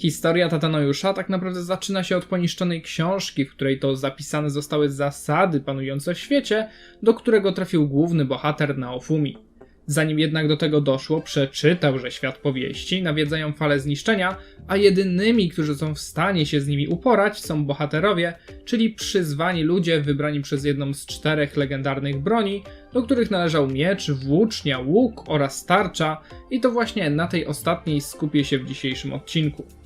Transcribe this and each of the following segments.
Historia Tatanojusza tak naprawdę zaczyna się od poniszczonej książki, w której to zapisane zostały zasady panujące w świecie, do którego trafił główny bohater Naofumi. Zanim jednak do tego doszło, przeczytał, że świat powieści nawiedzają fale zniszczenia, a jedynymi, którzy są w stanie się z nimi uporać, są bohaterowie, czyli przyzwani ludzie wybrani przez jedną z czterech legendarnych broni, do których należał miecz, włócznia, łuk oraz tarcza, i to właśnie na tej ostatniej skupię się w dzisiejszym odcinku.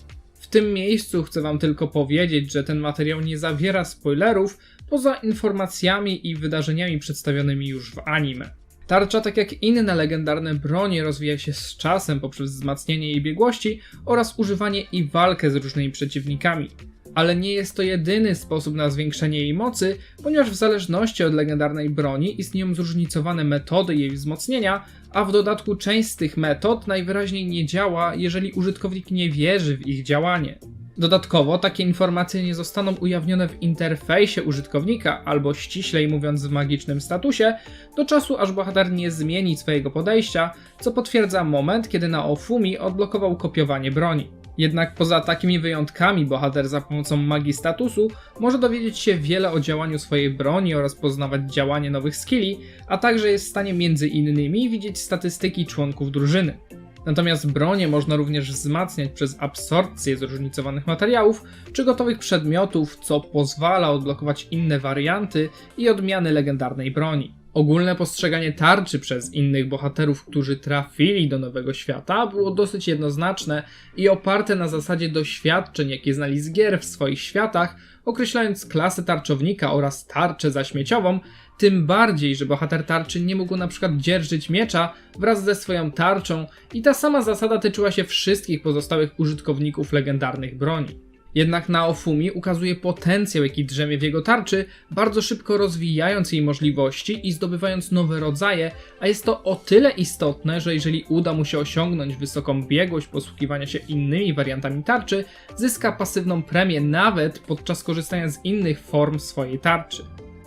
W tym miejscu chcę Wam tylko powiedzieć, że ten materiał nie zawiera spoilerów poza informacjami i wydarzeniami przedstawionymi już w anime. Tarcza, tak jak inne legendarne bronie, rozwija się z czasem poprzez wzmacnianie jej biegłości oraz używanie i walkę z różnymi przeciwnikami. Ale nie jest to jedyny sposób na zwiększenie jej mocy, ponieważ w zależności od legendarnej broni istnieją zróżnicowane metody jej wzmocnienia, a w dodatku część z tych metod najwyraźniej nie działa, jeżeli użytkownik nie wierzy w ich działanie. Dodatkowo takie informacje nie zostaną ujawnione w interfejsie użytkownika, albo ściślej mówiąc w magicznym statusie, do czasu aż bohater nie zmieni swojego podejścia, co potwierdza moment, kiedy Naofumi odblokował kopiowanie broni. Jednak poza takimi wyjątkami bohater za pomocą magii statusu może dowiedzieć się wiele o działaniu swojej broni oraz poznawać działanie nowych skilli, a także jest w stanie między innymi widzieć statystyki członków drużyny. Natomiast bronie można również wzmacniać przez absorpcję zróżnicowanych materiałów czy gotowych przedmiotów, co pozwala odblokować inne warianty i odmiany legendarnej broni. Ogólne postrzeganie tarczy przez innych bohaterów, którzy trafili do nowego świata, było dosyć jednoznaczne i oparte na zasadzie doświadczeń, jakie znali z gier w swoich światach, określając klasę tarczownika oraz tarczę zaśmieciową, tym bardziej, że bohater tarczy nie mógł na przykład dzierżyć miecza wraz ze swoją tarczą i ta sama zasada tyczyła się wszystkich pozostałych użytkowników legendarnych broni. Jednak Naofumi ukazuje potencjał, jaki drzemie w jego tarczy, bardzo szybko rozwijając jej możliwości i zdobywając nowe rodzaje, a jest to o tyle istotne, że jeżeli uda mu się osiągnąć wysoką biegłość posługiwania się innymi wariantami tarczy, zyska pasywną premię nawet podczas korzystania z innych form swojej tarczy.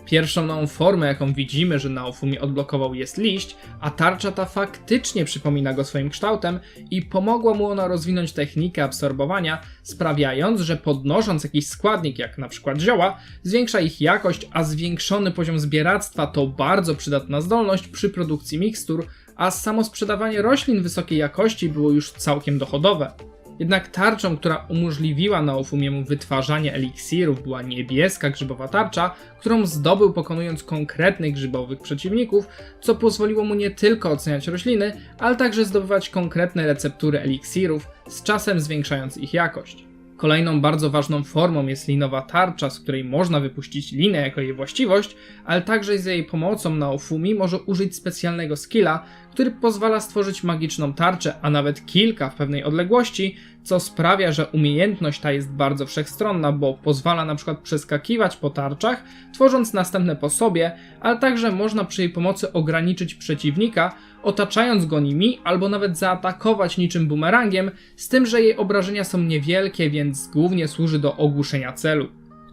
Pierwszą nową formę, jaką widzimy, że Naofumi odblokował jest liść, a tarcza ta faktycznie przypomina go swoim kształtem i pomogła mu ona rozwinąć technikę absorbowania, sprawiając, że podnosząc jakiś składnik, jak na przykład zioła, zwiększa ich jakość, a zwiększony poziom zbieractwa to bardzo przydatna zdolność przy produkcji mikstur, a samo sprzedawanie roślin wysokiej jakości było już całkiem dochodowe. Jednak tarczą, która umożliwiła Naofumiemu wytwarzanie eliksirów była niebieska grzybowa tarcza, którą zdobył pokonując konkretnych grzybowych przeciwników, co pozwoliło mu nie tylko oceniać rośliny, ale także zdobywać konkretne receptury eliksirów, z czasem zwiększając ich jakość. Kolejną bardzo ważną formą jest linowa tarcza, z której można wypuścić linę jako jej właściwość, ale także z jej pomocą Naofumi może użyć specjalnego skilla, który pozwala stworzyć magiczną tarczę, a nawet kilka w pewnej odległości, co sprawia, że umiejętność ta jest bardzo wszechstronna, bo pozwala na przykład przeskakiwać po tarczach, tworząc następne po sobie, ale także można przy jej pomocy ograniczyć przeciwnika, otaczając go nimi, albo nawet zaatakować niczym bumerangiem, z tym, że jej obrażenia są niewielkie, więc głównie służy do ogłuszenia celu.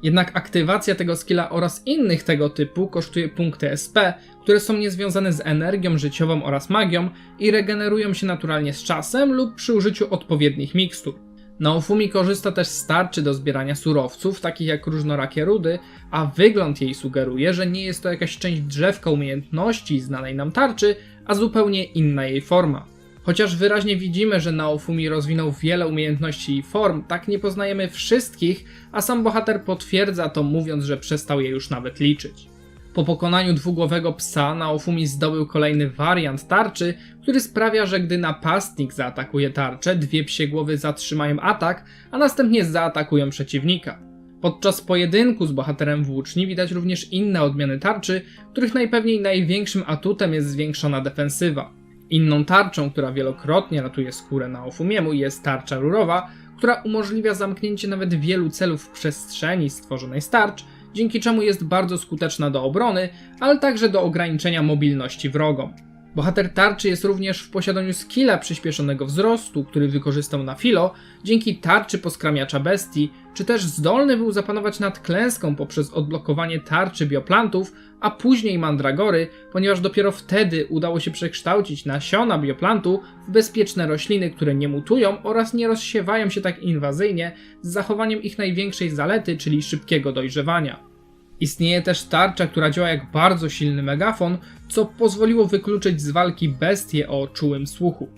Jednak aktywacja tego skilla oraz innych tego typu kosztuje punkty SP, które są niezwiązane z energią życiową oraz magią i regenerują się naturalnie z czasem lub przy użyciu odpowiednich mikstur. Naofumi korzysta też z tarczy do zbierania surowców, takich jak różnorakie rudy, a wygląd jej sugeruje, że nie jest to jakaś część drzewka umiejętności znanej nam tarczy, a zupełnie inna jej forma. Chociaż wyraźnie widzimy, że Naofumi rozwinął wiele umiejętności i form, tak nie poznajemy wszystkich, a sam bohater potwierdza to mówiąc, że przestał je już nawet liczyć. Po pokonaniu dwugłowego psa Naofumi zdobył kolejny wariant tarczy, który sprawia, że gdy napastnik zaatakuje tarczę, dwie psie głowy zatrzymają atak, a następnie zaatakują przeciwnika. Podczas pojedynku z bohaterem włóczni widać również inne odmiany tarczy, których najpewniej największym atutem jest zwiększona defensywa. Inną tarczą, która wielokrotnie ratuje skórę na Ofumiemu jest tarcza rurowa, która umożliwia zamknięcie nawet wielu celów w przestrzeni stworzonej z tarcz, dzięki czemu jest bardzo skuteczna do obrony, ale także do ograniczenia mobilności wrogom. Bohater tarczy jest również w posiadaniu skilla przyspieszonego wzrostu, który wykorzystał na Filo dzięki tarczy poskramiacza bestii, czy też zdolny był zapanować nad klęską poprzez odblokowanie tarczy bioplantów, a później mandragory, ponieważ dopiero wtedy udało się przekształcić nasiona bioplantu w bezpieczne rośliny, które nie mutują oraz nie rozsiewają się tak inwazyjnie, z zachowaniem ich największej zalety, czyli szybkiego dojrzewania. Istnieje też tarcza, która działa jak bardzo silny megafon, co pozwoliło wykluczyć z walki bestie o czułym słuchu.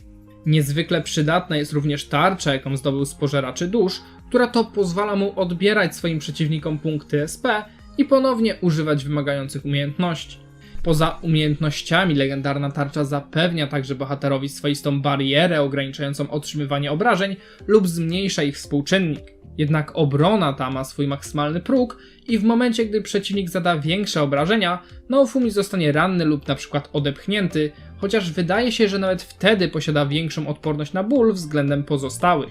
Niezwykle przydatna jest również tarcza, jaką zdobył z pożeraczy dusz, która to pozwala mu odbierać swoim przeciwnikom punkty SP i ponownie używać wymagających umiejętności. Poza umiejętnościami legendarna tarcza zapewnia także bohaterowi swoistą barierę ograniczającą otrzymywanie obrażeń lub zmniejsza ich współczynnik. Jednak obrona ta ma swój maksymalny próg i w momencie, gdy przeciwnik zada większe obrażenia, Naofumi zostanie ranny lub na przykład odepchnięty, chociaż wydaje się, że nawet wtedy posiada większą odporność na ból względem pozostałych.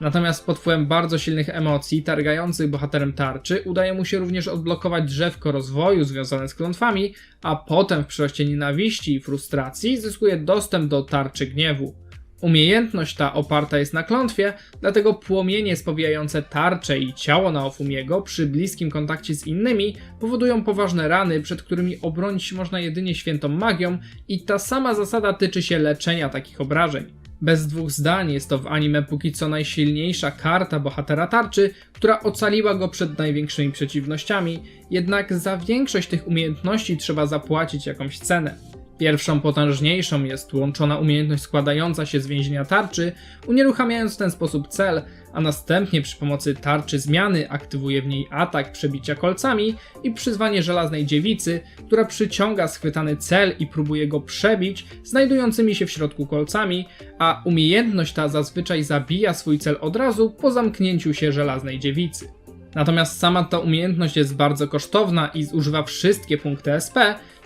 Natomiast pod wpływem bardzo silnych emocji targających bohaterem tarczy udaje mu się również odblokować drzewko rozwoju związane z klątwami, a potem w przyroście nienawiści i frustracji zyskuje dostęp do tarczy gniewu. Umiejętność ta oparta jest na klątwie, dlatego płomienie spowijające tarczę i ciało Naofumiego przy bliskim kontakcie z innymi powodują poważne rany, przed którymi obronić można jedynie świętą magią i ta sama zasada tyczy się leczenia takich obrażeń. Bez dwóch zdań jest to w anime póki co najsilniejsza karta bohatera tarczy, która ocaliła go przed największymi przeciwnościami, jednak za większość tych umiejętności trzeba zapłacić jakąś cenę. Pierwszą potężniejszą jest łączona umiejętność składająca się z więzienia tarczy, unieruchamiając w ten sposób cel, a następnie przy pomocy tarczy zmiany aktywuje w niej atak przebicia kolcami i przyzwanie żelaznej dziewicy, która przyciąga schwytany cel i próbuje go przebić znajdującymi się w środku kolcami, a umiejętność ta zazwyczaj zabija swój cel od razu po zamknięciu się żelaznej dziewicy. Natomiast sama ta umiejętność jest bardzo kosztowna i zużywa wszystkie punkty SP,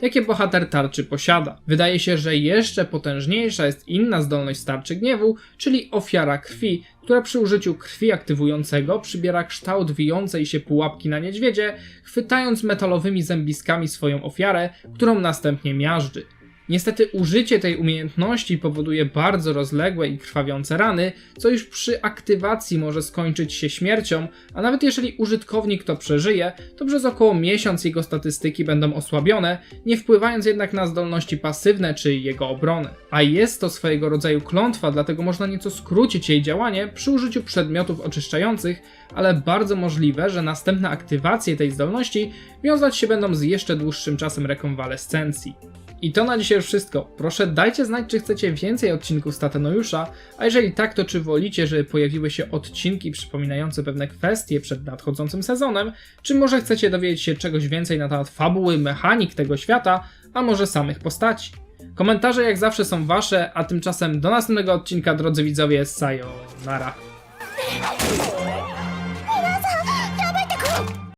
jakie bohater tarczy posiada. Wydaje się, że jeszcze potężniejsza jest inna zdolność tarczy gniewu, czyli ofiara krwi, która przy użyciu krwi aktywującego przybiera kształt wijącej się pułapki na niedźwiedzie, chwytając metalowymi zębiskami swoją ofiarę, którą następnie miażdży. Niestety użycie tej umiejętności powoduje bardzo rozległe i krwawiące rany, co już przy aktywacji może skończyć się śmiercią, a nawet jeżeli użytkownik to przeżyje, to przez około miesiąc jego statystyki będą osłabione, nie wpływając jednak na zdolności pasywne czy jego obronę. A jest to swojego rodzaju klątwa, dlatego można nieco skrócić jej działanie przy użyciu przedmiotów oczyszczających, ale bardzo możliwe, że następne aktywacje tej zdolności wiązać się będą z jeszcze dłuższym czasem rekonwalescencji. I to na dzisiaj już wszystko. Proszę dajcie znać, czy chcecie więcej odcinków Statenojusza, a jeżeli tak, to czy wolicie, żeby pojawiły się odcinki przypominające pewne kwestie przed nadchodzącym sezonem, czy może chcecie dowiedzieć się czegoś więcej na temat fabuły, mechanik tego świata, a może samych postaci. Komentarze jak zawsze są wasze, a tymczasem do następnego odcinka, drodzy widzowie, sayonara.